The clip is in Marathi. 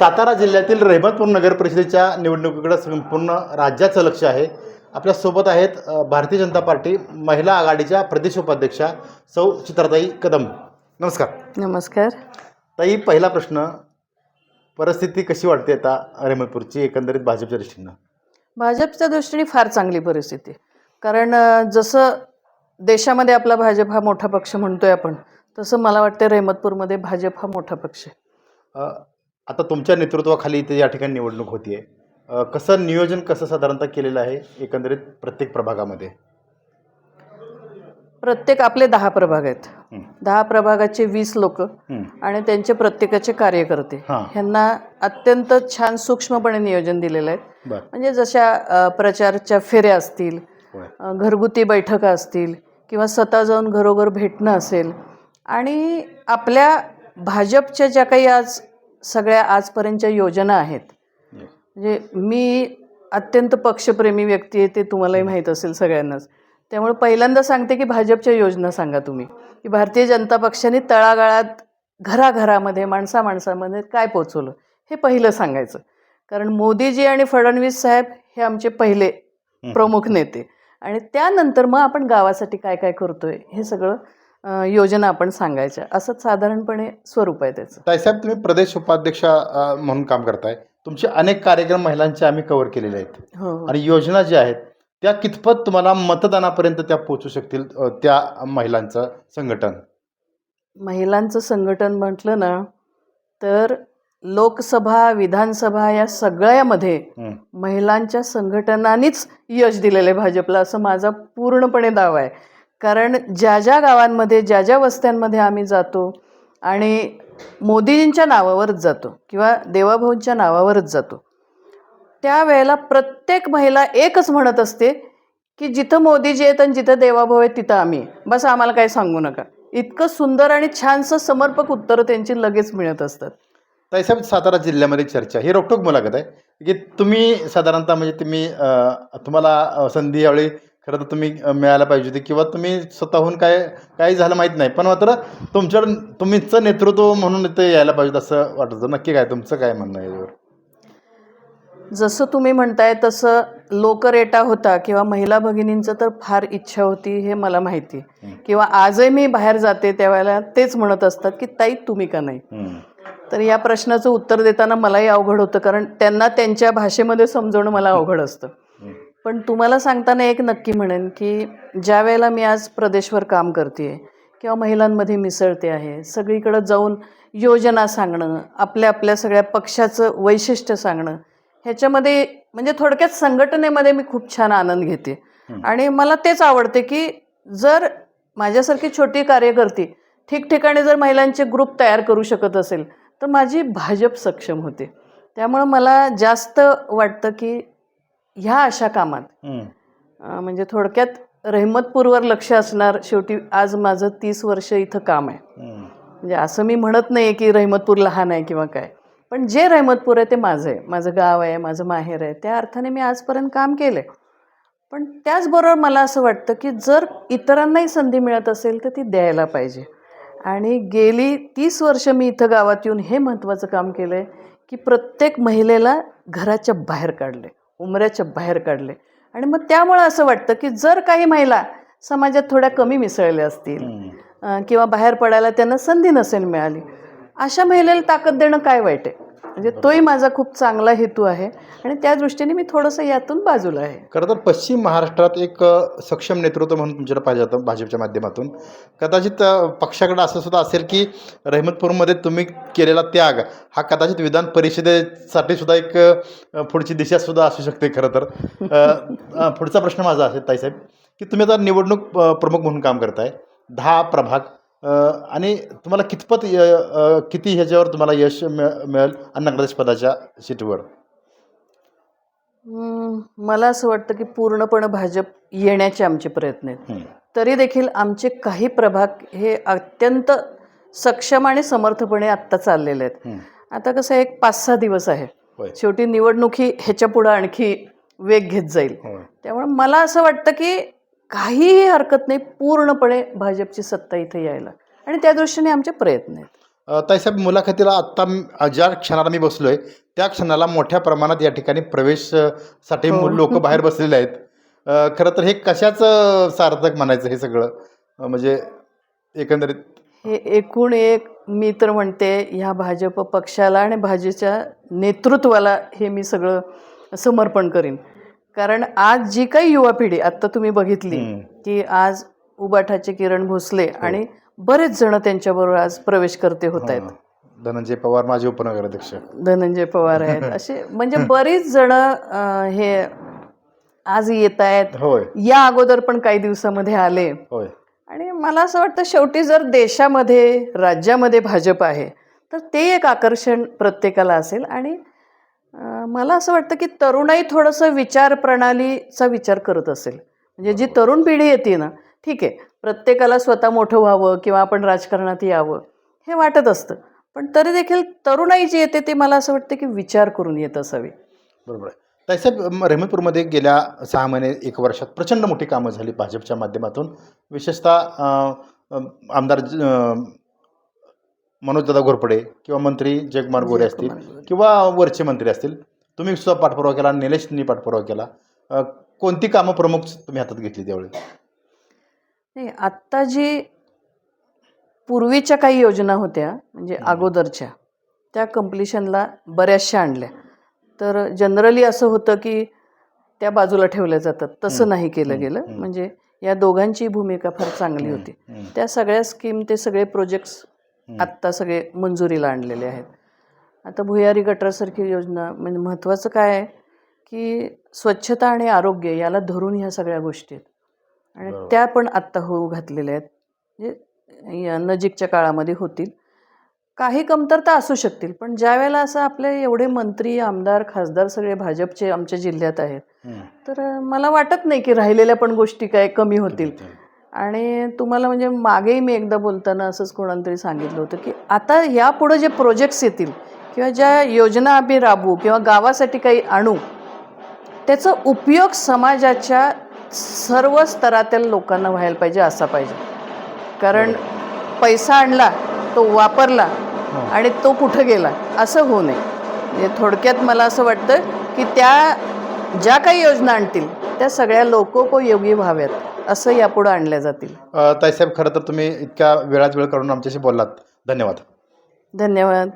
सातारा जिल्ह्यातील रहमतपूर नगर परिषदेच्या निवडणुकीकडे संपूर्ण राज्याचं लक्ष आहे. आपल्यासोबत आहेत भारतीय जनता पार्टी महिला आघाडीच्या प्रदेश उपाध्यक्षा सौ चित्रताई कदम. नमस्कार. नमस्कार. ताई पहिला प्रश्न परिस्थिती कशी वाटते आता रहमतपूरची एकंदरीत भाजपच्या दृष्टीनं? भाजपच्या दृष्टीने फार चांगली परिस्थिती. कारण जसं देशामध्ये आपला भाजप हा मोठा पक्ष म्हणतोय आपण तसं मला वाटतं रहमतपूरमध्ये भाजप हा मोठा पक्ष आहे. आता तुमच्या नेतृत्वाखाली इथे या ठिकाणी निवडणूक होतीये. अ, कसं नियोजन कसं साधारणतः केलेलं आहे एकंदरीत प्रत्येक प्रभागामध्ये? प्रत्येक आपले दहा प्रभाग आहेत. दहा प्रभागाचे वीस लोक. आणि त्यांचे प्रत्येकाचे कार्यकर्ते. ह्यांना अत्यंत छान सूक्ष्मपणे नियोजन दिलेलं आहे. म्हणजे जशा प्रचारच्या फेऱ्या असतील घरगुती बैठका असतील किंवा स्वतः जाऊन घरोघर भेटणं असेल आणि आपल्या भाजपच्या ज्या काही आज सगळ्या आजपर्यंतच्या योजना आहेत. म्हणजे मी अत्यंत पक्षप्रेमी व्यक्ती आहे ते तुम्हालाही माहीत असेल सगळ्यांनाच. त्यामुळे पहिल्यांदा सांगते की भाजपच्या योजना सांगा तुम्ही. की भारतीय जनता पक्षाने तळागाळात घराघरामध्ये माणसा माणसामध्ये काय पोचवलं हे पहिलं सांगायचं. कारण मोदीजी आणि फडणवीस साहेब हे आमचे पहिले. प्रमुख नेते. आणि त्यानंतर मग आपण गावासाठी काय काय करतोय हे सगळं योजना आपण सांगायच्या. असं साधारणपणे स्वरूप आहे त्याचं. ताईसाहेब तुम्ही प्रदेश उपाध्यक्ष म्हणून काम करताय. तुमचे अनेक कार्यक्रम महिलांचे आम्ही कव्हर केलेले आहेत. हो हो. आणि योजना ज्या आहेत त्या कितपत तुम्हाला मतदानापर्यंत त्या पोचू शकतील अ, त्या महिलांचं संघटन? महिलांचं संघटन म्हटलं ना तर लोकसभा विधानसभा या सगळ्यामध्ये हं. महिलांच्या संघटनांनीच यश दिलेलं आहे भाजपला असं माझा पूर्णपणे दावा आहे. कारण ज्या ज्या गावांमध्ये ज्या ज्या वस्त्यांमध्ये आम्ही जातो आणि मोदीजींच्या नावावरच जातो किंवा देवाभाऊंच्या नावावरच जातो त्यावेळेला प्रत्येक महिला एकच म्हणत असते की जिथं मोदीजी आहेत आणि जिथं देवाभाऊ आहेत तिथं आम्ही बस आम्हाला काही सांगू नका. इतकं सुंदर आणि छानसं समर्पक उत्तरं त्यांची लगेच मिळत असतात. ताईसाहेब सातारा जिल्ह्यामध्ये चर्चा ही रोकटोक मुलाखत आहे. की तुम्ही साधारणतः म्हणजे तुम्ही तुम्हाला संधी यावेळी खरं तर तुम्ही मिळायला पाहिजे होती. किंवा तुम्ही स्वतःहून काय काही झालं माहीत नाही. पण मात्र तुमच्याकडं तुम्हीचं नेतृत्व म्हणून इथे यायला पाहिजे असं वाटत. होतं नक्की काय तुमचं काय म्हणणं आहे यावर जसं तुम्ही म्हणताय तसं लोकरेटा होता किंवा महिला भगिनींचं तर फार इच्छा होती हे मला माहिती. किंवा आजही मी बाहेर जाते त्यावेळेला तेच म्हणत असतात की ताई तुम्ही का नाही. तर या प्रश्नाचं उत्तर देताना मलाही अवघड होतं. कारण त्यांना त्यांच्या भाषेमध्ये समजवणं मला अवघड असतं. पण तुम्हाला सांगताना एक नक्की म्हणेन की ज्या वेळेला मी आज प्रदेशवर काम करते किंवा महिलांमध्ये मिसळते आहे सगळीकडं जाऊन योजना सांगणं आपल्या आपल्या सगळ्या पक्षाचं वैशिष्ट्य सांगणं ह्याच्यामध्ये म्हणजे थोडक्यात संघटनेमध्ये मी खूप छान आनंद घेते. आणि मला तेच आवडते की जर माझ्यासारखी छोटी कार्यकर्ती ठिकठिकाणी जर महिलांचे ग्रुप तयार करू शकत असेल तर माझी भाजप सक्षम होते त्यामुळं मला जास्त वाटतं की ह्या अशा कामात. अं, म्हणजे थोडक्यात रहमतपूरवर लक्ष असणार शेवटी आज माझं तीस वर्ष इथं काम आहे. म्हणजे असं मी म्हणत नाही की रहमतपूर लहान आहे किंवा काय. पण जे रहमतपूर आहे ते माझं आहे. माझं गाव आहे माझं माहेर आहे. त्या अर्थाने मी आजपर्यंत काम केलं पण त्याचबरोबर मला असं वाटतं की जर इतरांनाही संधी मिळत असेल तर ती द्यायला पाहिजे. आणि गेली तीस वर्ष मी इथं गावात येऊन हे महत्त्वाचं काम केलं आहे की प्रत्येक महिलेला घराच्या बाहेर काढले उमऱ्याच्या बाहेर काढले. आणि मग त्यामुळं असं वाटतं की जर काही महिला समाजात थोड्या कमी मिसळल्या असतील किंवा बाहेर पडायला त्यांना संधी नसेल मिळाली अशा महिलेला ताकद देणं काय वाईट आहे? म्हणजे तोही माझा खूप चांगला हेतू आहे आणि त्या दृष्टीने मी थोडंसं यातून बाजूला आहे. खरं तर पश्चिम महाराष्ट्रात एक सक्षम नेतृत्व म्हणून तुमच्याकडे पाहिजे होतं भाजपच्या माध्यमातून. कदाचित पक्षाकडे असं सुद्धा असेल की रहमतपूरमध्ये तुम्ही केलेला त्याग हा कदाचित विधान परिषदेसाठी सुद्धा एक पुढची दिशा सुद्धा असू शकते खरं तर. पुढचा प्रश्न माझा असेल ताईसाहेब की तुम्ही आता निवडणूक प्रमुख म्हणून काम करताय. दहा प्रभाग आणि तुम्हाला कितपत किती ह्याच्यावर तुम्हाला यश मिळ- मिळेल अन्न पदाच्या सीटवर? मला असं वाटतं की पूर्णपणे भाजप येण्याचे आमचे प्रयत्न आहेत. तरी देखील आमचे काही प्रभाग हे अत्यंत सक्षम आणि समर्थपणे आत्ता चाललेले आहेत. आता कसं एक पाच सहा दिवस आहे. शेवटी निवडणूक ह्याच्या पुढं आणखी वेग घेत जाईल. त्यामुळे मला असं वाटतं की काहीही हरकत नाही पूर्णपणे भाजपची सत्ता इथे यायला. आणि त्या दृष्टीने आमचे प्रयत्न आहेत. ताईसाहेब मुलाखतीला आत्ता ज्या क्षणाला मी बसलो आहे त्या क्षणाला मोठ्या प्रमाणात या ठिकाणी प्रवेशसाठी हो. लोक बाहेर बसलेले आहेत. खरं तर हे कशाचं सार्थक म्हणायचं हे सगळं? म्हणजे एकंदरीत हे एकूण एक मी तर म्हणते ह्या भाजप पक्षाला आणि भाजपच्या नेतृत्वाला हे मी सगळं समर्पण करीन. कारण आज जी काही युवा पिढी आत्ता तुम्ही बघितली. की आज उबाठाचे किरण भोसले आणि बरेच जण त्यांच्याबरोबर आज प्रवेश करते होत आहेत. हां. धनंजय पवार माझे उपनगराध्यक्ष. धनंजय पवार आहेत. असे म्हणजे बरीच जण हे आज येत आहेत. या अगोदर पण काही दिवसामध्ये आले. आणि मला असं वाटतं शेवटी जर देशामध्ये राज्यामध्ये भाजप आहे तर ते एक आकर्षण प्रत्येकाला असेल आणि मला असं वाटतं की तरुणाई थोडंसं विचार प्रणालीचा विचार करत असेल. म्हणजे जी तरुण पिढी येते ना ठीक आहे प्रत्येकाला स्वतः मोठं व्हावं किंवा आपण राजकारणात यावं हे वाटत असतं. पण तरी देखील तरुणाई जी येते ते मला असं वाटतं की विचार करून येत असावी. बरोबर ताईसाहेब रहमतपूरमध्ये गेल्या सहा महिने एक वर्षात प्रचंड मोठी कामं झाली भाजपच्या माध्यमातून. विशेषतः आमदार मनोजदादा घोरपडे किंवा मंत्री जगमार गोरे असतील. किंवा वरचे मंत्री असतील तुम्ही सुद्धा पाठपुरावा केला निलेशनी पाठपुरावा केला अ, कोणती कामं प्रमुख तुम्ही हातात घेतली त्यावेळी नाही आत्ता जी पूर्वीच्या काही योजना होत्या म्हणजे अगोदरच्या त्या कम्प्लिशनला बऱ्याचशा आणल्या तर जनरली असं होतं की त्या बाजूला ठेवल्या जातात तसं नाही केलं गेलं. म्हणजे या दोघांची भूमिका फार चांगली होती हम्म. त्या सगळ्या स्कीम ते सगळे प्रोजेक्ट्स. आत्ता सगळे मंजुरीला आणलेले आहेत. आता भुयारी गटारसारखी योजना म्हणजे महत्त्वाचं काय आहे? की स्वच्छता आणि आरोग्य याला धरून ह्या सगळ्या गोष्टी आहेत. आणि. त्या पण आत्ता होऊ घातलेल्या आहेत. म्हणजे या नजीकच्या काळामध्ये होतील. काही कमतरता असू शकतील पण ज्या वेळेला असं आपले एवढे मंत्री आमदार खासदार सगळे भाजपचे आमच्या जिल्ह्यात आहेत. तर मला वाटत नाही की राहिलेल्या पण गोष्टी काय कमी होतील. आणि तुम्हाला म्हणजे मागेही मी एकदा बोलताना असंच कोणाला तरी सांगितलं होतं की आता यापुढं जे प्रोजेक्ट्स येतील किंवा ज्या योजना आम्ही राबवू किंवा गावासाठी काही आणू त्याचा उपयोग समाजाच्या सर्व स्तरातील लोकांना व्हायला पाहिजे असा पाहिजे. कारण पैसा आणला तो वापरला आणि तो कुठं गेला असं होऊ नये. म्हणजे थोडक्यात मला असं वाटतं की त्या ज्या काही योजना आणतील त्या सगळ्या लोकोपयोगी व्हाव्यात. असं यापुढं आणल्या जातील. ताईसाहेब खरं तर तुम्ही इतक्या वेळात वेळ काढून आमच्याशी बोललात. धन्यवाद. धन्यवाद.